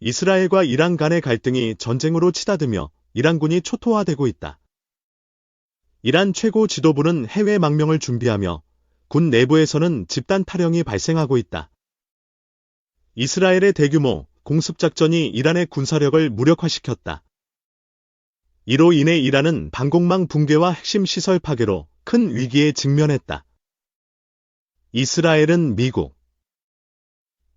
이스라엘과 이란 간의 갈등이 전쟁으로 치닫으며 이란군이 초토화되고 있다. 이란 최고 지도부는 해외 망명을 준비하며 군 내부에서는 집단 탈영이 발생하고 있다. 이스라엘의 대규모 공습작전이 이란의 군사력을 무력화시켰다. 이로 인해 이란은 방공망 붕괴와 핵심 시설 파괴로 큰 위기에 직면했다. 이스라엘은 미국,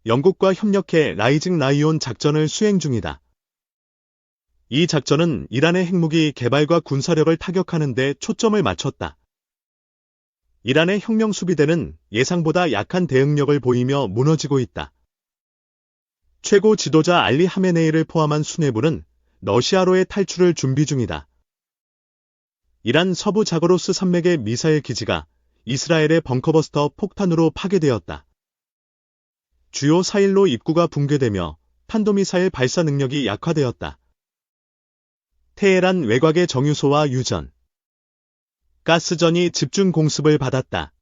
영국과 협력해 라이징 라이온 작전을 수행 중이다. 이 작전은 이란의 핵무기 개발과 군사력을 타격하는 데 초점을 맞췄다. 이란의 혁명 수비대는 예상보다 약한 대응력을 보이며 무너지고 있다. 최고 지도자 알리 하메네이를 포함한 수뇌부는 러시아로의 탈출을 준비 중이다. 이란 서부 자거로스 산맥의 미사일 기지가 이스라엘의 벙커버스터 폭탄으로 파괴되었다. 주요 4일로 입구가 붕괴되며 탄도미사일 발사 능력이 약화되었다. 테헤란 외곽의 정유소와 유전, 가스전이 집중 공습을 받았다.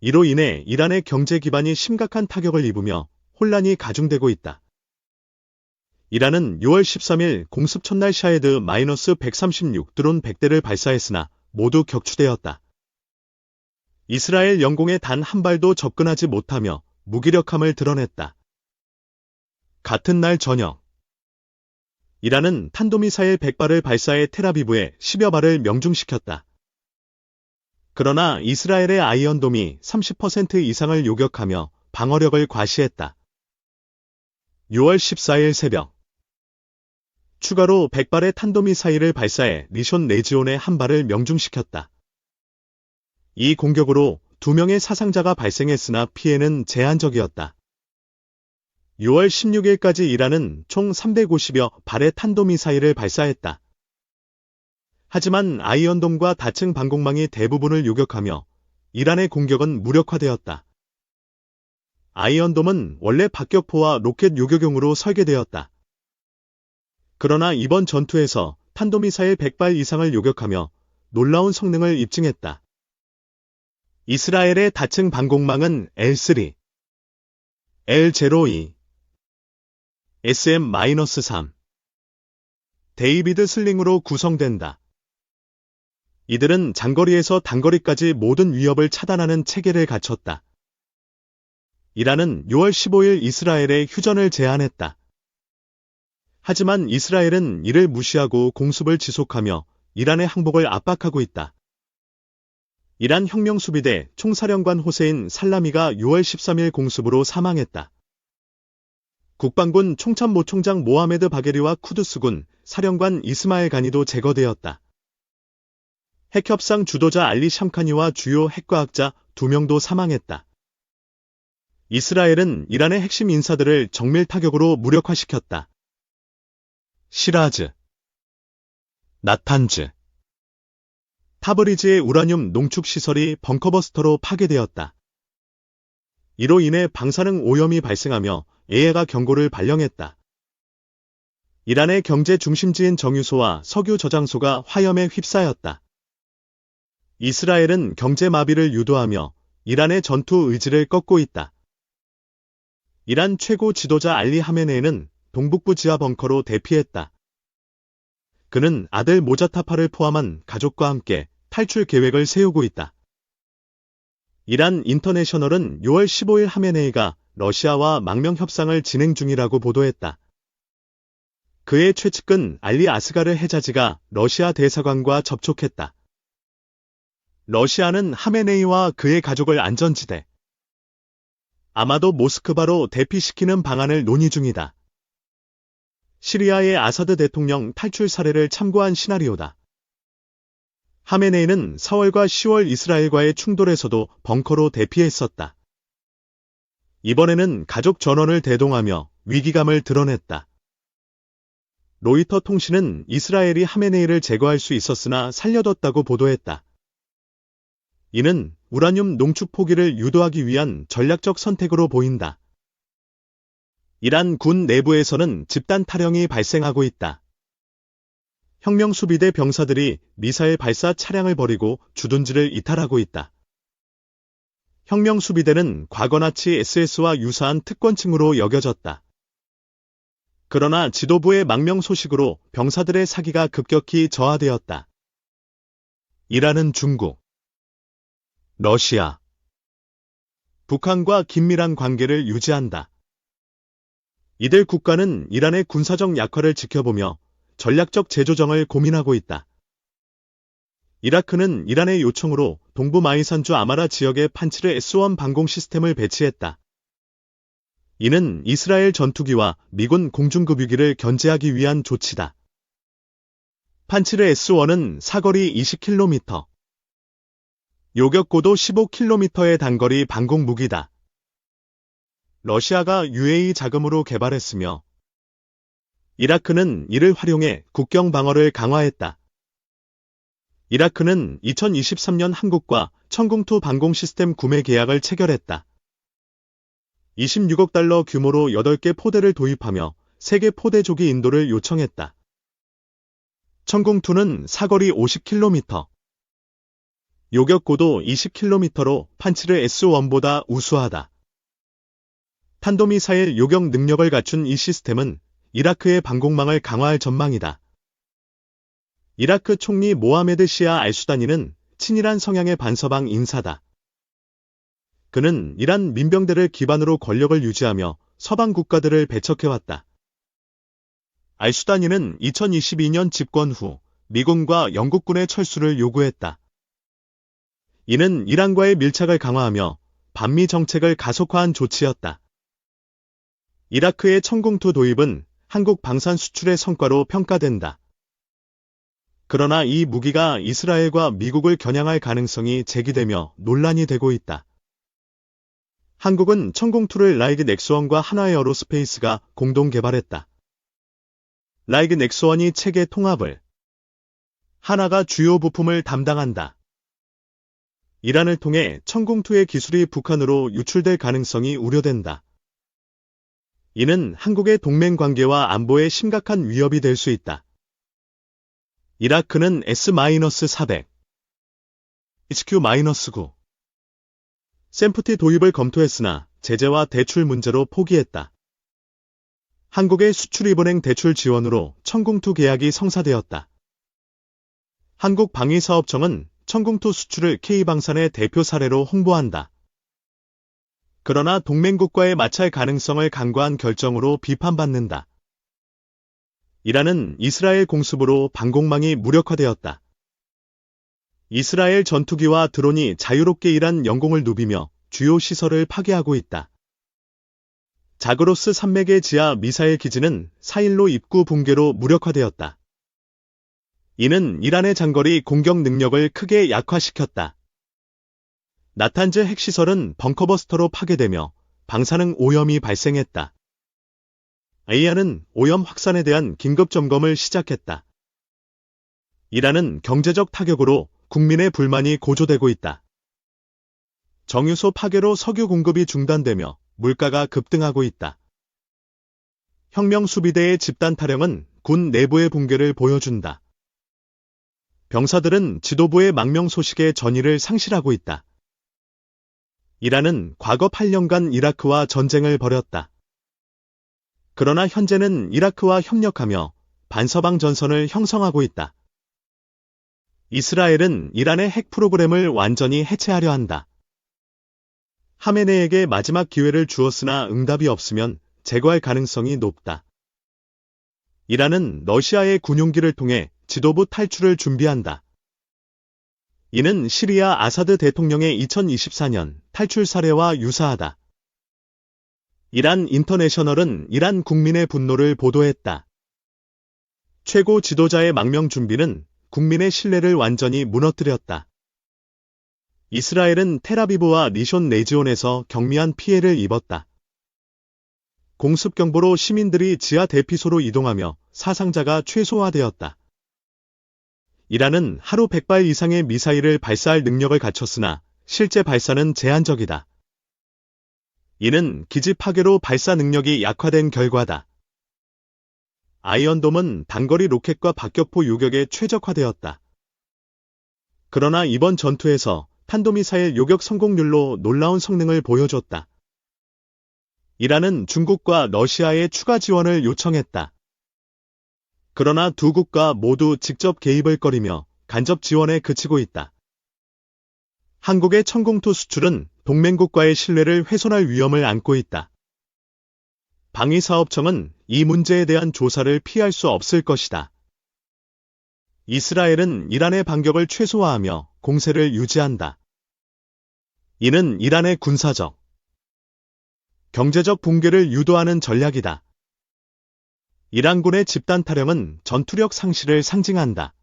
이로 인해 이란의 경제 기반이 심각한 타격을 입으며 혼란이 가중되고 있다. 이란은 6월 13일 공습 첫날 샤헤드 마이너스 136 드론 100대를 발사했으나 모두 격추되었다. 이스라엘 영공에 단 한 발도 접근하지 못하며 무기력함을 드러냈다. 같은 날 저녁, 이란은 탄도미사일 100발을 발사해 테라비브에 10여 발을 명중시켰다. 그러나 이스라엘의 아이언돔이 30% 이상을 요격하며 방어력을 과시했다. 6월 14일 새벽 추가로 100발의 탄도미사일을 발사해 리숀 레지온의 한 발을 명중시켰다. 이 공격으로 두 명의 사상자가 발생했으나 피해는 제한적이었다. 6월 16일까지 이란은 총 350여 발의 탄도미사일을 발사했다. 하지만 아이언돔과 다층 방공망이 대부분을 요격하며 이란의 공격은 무력화되었다. 아이언돔은 원래 박격포와 로켓 요격용으로 설계되었다. 그러나 이번 전투에서 탄도미사일 100발 이상을 요격하며 놀라운 성능을 입증했다. 이스라엘의 다층 방공망은 L3, L02, SM-3, 데이비드 슬링으로 구성된다. 이들은 장거리에서 단거리까지 모든 위협을 차단하는 체계를 갖췄다. 이란은 6월 15일 이스라엘에 휴전을 제안했다. 하지만 이스라엘은 이를 무시하고 공습을 지속하며 이란의 항복을 압박하고 있다. 이란 혁명수비대 총사령관 호세인 살라미가 6월 13일 공습으로 사망했다. 국방군 총참모총장 모하메드 바게리와 쿠드스군 사령관 이스마엘 가니도 제거되었다. 핵협상 주도자 알리 샴카니와 주요 핵과학자 2명도 사망했다. 이스라엘은 이란의 핵심 인사들을 정밀 타격으로 무력화시켰다. 시라즈, 나탄즈, 타브리즈의 우라늄 농축 시설이 벙커버스터로 파괴되었다. 이로 인해 방사능 오염이 발생하며 AI가 경고를 발령했다. 이란의 경제 중심지인 정유소와 석유 저장소가 화염에 휩싸였다. 이스라엘은 경제 마비를 유도하며 이란의 전투 의지를 꺾고 있다. 이란 최고 지도자 알리 하메네이는 동북부 지하 벙커로 대피했다. 그는 아들 모자타파를 포함한 가족과 함께 탈출 계획을 세우고 있다. 이란 인터내셔널은 6월 15일 하메네이가 러시아와 망명 협상을 진행 중이라고 보도했다. 그의 최측근 알리 아스가르 해자지가 러시아 대사관과 접촉했다. 러시아는 하메네이와 그의 가족을 안전지대, 아마도 모스크바로 대피시키는 방안을 논의 중이다. 시리아의 아사드 대통령 탈출 사례를 참고한 시나리오다. 하메네이는 4월과 10월 이스라엘과의 충돌에서도 벙커로 대피했었다. 이번에는 가족 전원을 대동하며 위기감을 드러냈다. 로이터 통신은 이스라엘이 하메네이를 제거할 수 있었으나 살려뒀다고 보도했다. 이는 우라늄 농축 포기를 유도하기 위한 전략적 선택으로 보인다. 이란 군 내부에서는 집단 탈영이 발생하고 있다. 혁명수비대 병사들이 미사일 발사 차량을 버리고 주둔지를 이탈하고 있다. 혁명수비대는 과거 나치 SS와 유사한 특권층으로 여겨졌다. 그러나 지도부의 망명 소식으로 병사들의 사기가 급격히 저하되었다. 이란은 중국, 러시아, 북한과 긴밀한 관계를 유지한다. 이들 국가는 이란의 군사적 약화를 지켜보며 전략적 재조정을 고민하고 있다. 이라크는 이란의 요청으로 동부 마이산주 아마라 지역에 판치르 S-1 방공 시스템을 배치했다. 이는 이스라엘 전투기와 미군 공중급유기를 견제하기 위한 조치다. 판치르 S-1은 사거리 20km, 요격고도 15km의 단거리 방공 무기다. 러시아가 UAE 자금으로 개발했으며 이라크는 이를 활용해 국경 방어를 강화했다. 이라크는 2023년 한국과 천궁투 방공 시스템 구매 계약을 체결했다. 26억 달러 규모로 8개 포대를 도입하며 3개 포대조기 인도를 요청했다. 천궁2는 사거리 50km, 요격 고도 20km로 판치르 S1보다 우수하다. 탄도미사일 요격 능력을 갖춘 이 시스템은 이라크의 방공망을 강화할 전망이다. 이라크 총리 모하메드 시아 알수다니는 친이란 성향의 반서방 인사다. 그는 이란 민병대를 기반으로 권력을 유지하며 서방 국가들을 배척해왔다. 알수다니는 2022년 집권 후 미군과 영국군의 철수를 요구했다. 이는 이란과의 밀착을 강화하며 반미 정책을 가속화한 조치였다. 이라크의 천궁투 도입은 한국 방산 수출의 성과로 평가된다. 그러나 이 무기가 이스라엘과 미국을 겨냥할 가능성이 제기되며 논란이 되고 있다. 한국은 천공투를 라이그 넥스원과 하나에어로스페이스가 공동 개발했다. 라이그 넥스원이 체계 통합을, 하나가 주요 부품을 담당한다. 이란을 통해 천공투의 기술이 북한으로 유출될 가능성이 우려된다. 이는 한국의 동맹 관계와 안보에 심각한 위협이 될 수 있다. 이라크는 S-400, HQ-9 샘프티 도입을 검토했으나 제재와 대출 문제로 포기했다. 한국의 수출입은행 대출 지원으로 천궁투 계약이 성사되었다. 한국방위사업청은 천궁투 수출을 K방산의 대표 사례로 홍보한다. 그러나 동맹국과의 마찰 가능성을 간과한 결정으로 비판받는다. 이란은 이스라엘 공습으로 방공망이 무력화되었다. 이스라엘 전투기와 드론이 자유롭게 이란 영공을 누비며 주요 시설을 파괴하고 있다. 자그로스 산맥의 지하 미사일 기지는 4일로 입구 붕괴로 무력화되었다. 이는 이란의 장거리 공격 능력을 크게 약화시켰다. 나탄즈 핵시설은 벙커버스터로 파괴되며 방사능 오염이 발생했다. AIA는 오염 확산에 대한 긴급 점검을 시작했다. 이란은 경제적 타격으로 국민의 불만이 고조되고 있다. 정유소 파괴로 석유 공급이 중단되며 물가가 급등하고 있다. 혁명 수비대의 집단 타령은 군 내부의 붕괴를 보여준다. 병사들은 지도부의 망명 소식에 전의를 상실하고 있다. 이란은 과거 8년간 이라크와 전쟁을 벌였다. 그러나 현재는 이라크와 협력하며 반서방 전선을 형성하고 있다. 이스라엘은 이란의 핵 프로그램을 완전히 해체하려 한다. 하메네에게 마지막 기회를 주었으나 응답이 없으면 제거할 가능성이 높다. 이란은 러시아의 군용기를 통해 지도부 탈출을 준비한다. 이는 시리아 아사드 대통령의 2024년 탈출 사례와 유사하다. 이란 인터내셔널은 이란 국민의 분노를 보도했다. 최고 지도자의 망명 준비는 국민의 신뢰를 완전히 무너뜨렸다. 이스라엘은 테라비브와 니숀 네지온에서 경미한 피해를 입었다. 공습 경보로 시민들이 지하 대피소로 이동하며 사상자가 최소화되었다. 이란은 하루 100발 이상의 미사일을 발사할 능력을 갖췄으나 실제 발사는 제한적이다. 이는 기지 파괴로 발사 능력이 약화된 결과다. 아이언돔은 단거리 로켓과 박격포 요격에 최적화되었다. 그러나 이번 전투에서 탄도미사일 요격 성공률로 놀라운 성능을 보여줬다. 이란은 중국과 러시아의 추가 지원을 요청했다. 그러나 두 국가 모두 직접 개입을 꺼리며 간접 지원에 그치고 있다. 한국의 천공토 수출은 동맹국과의 신뢰를 훼손할 위험을 안고 있다. 방위사업청은 이 문제에 대한 조사를 피할 수 없을 것이다. 이스라엘은 이란의 반격을 최소화하며 공세를 유지한다. 이는 이란의 군사적, 경제적 붕괴를 유도하는 전략이다. 이란군의 집단 탈영은 전투력 상실을 상징한다.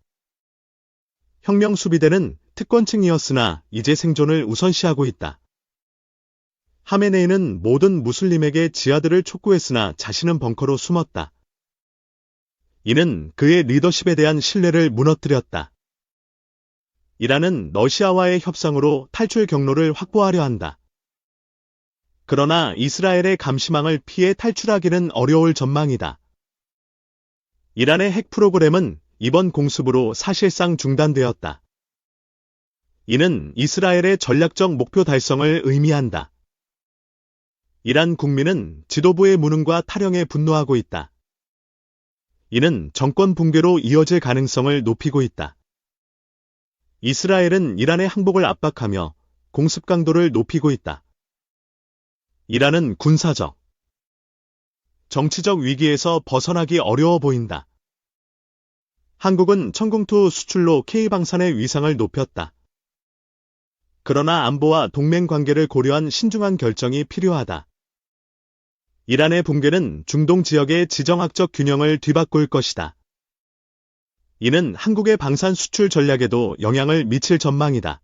혁명 수비대는 특권층이었으나 이제 생존을 우선시하고 있다. 하메네이는 모든 무슬림에게 지하들을 촉구했으나 자신은 벙커로 숨었다. 이는 그의 리더십에 대한 신뢰를 무너뜨렸다. 이란은 러시아와의 협상으로 탈출 경로를 확보하려 한다. 그러나 이스라엘의 감시망을 피해 탈출하기는 어려울 전망이다. 이란의 핵 프로그램은 이번 공습으로 사실상 중단되었다. 이는 이스라엘의 전략적 목표 달성을 의미한다. 이란 국민은 지도부의 무능과 탈영에 분노하고 있다. 이는 정권 붕괴로 이어질 가능성을 높이고 있다. 이스라엘은 이란의 항복을 압박하며 공습 강도를 높이고 있다. 이란은 군사적, 정치적 위기에서 벗어나기 어려워 보인다. 한국은 천궁투 수출로 K방산의 위상을 높였다. 그러나 안보와 동맹 관계를 고려한 신중한 결정이 필요하다. 이란의 붕괴는 중동 지역의 지정학적 균형을 뒤바꿀 것이다. 이는 한국의 방산 수출 전략에도 영향을 미칠 전망이다.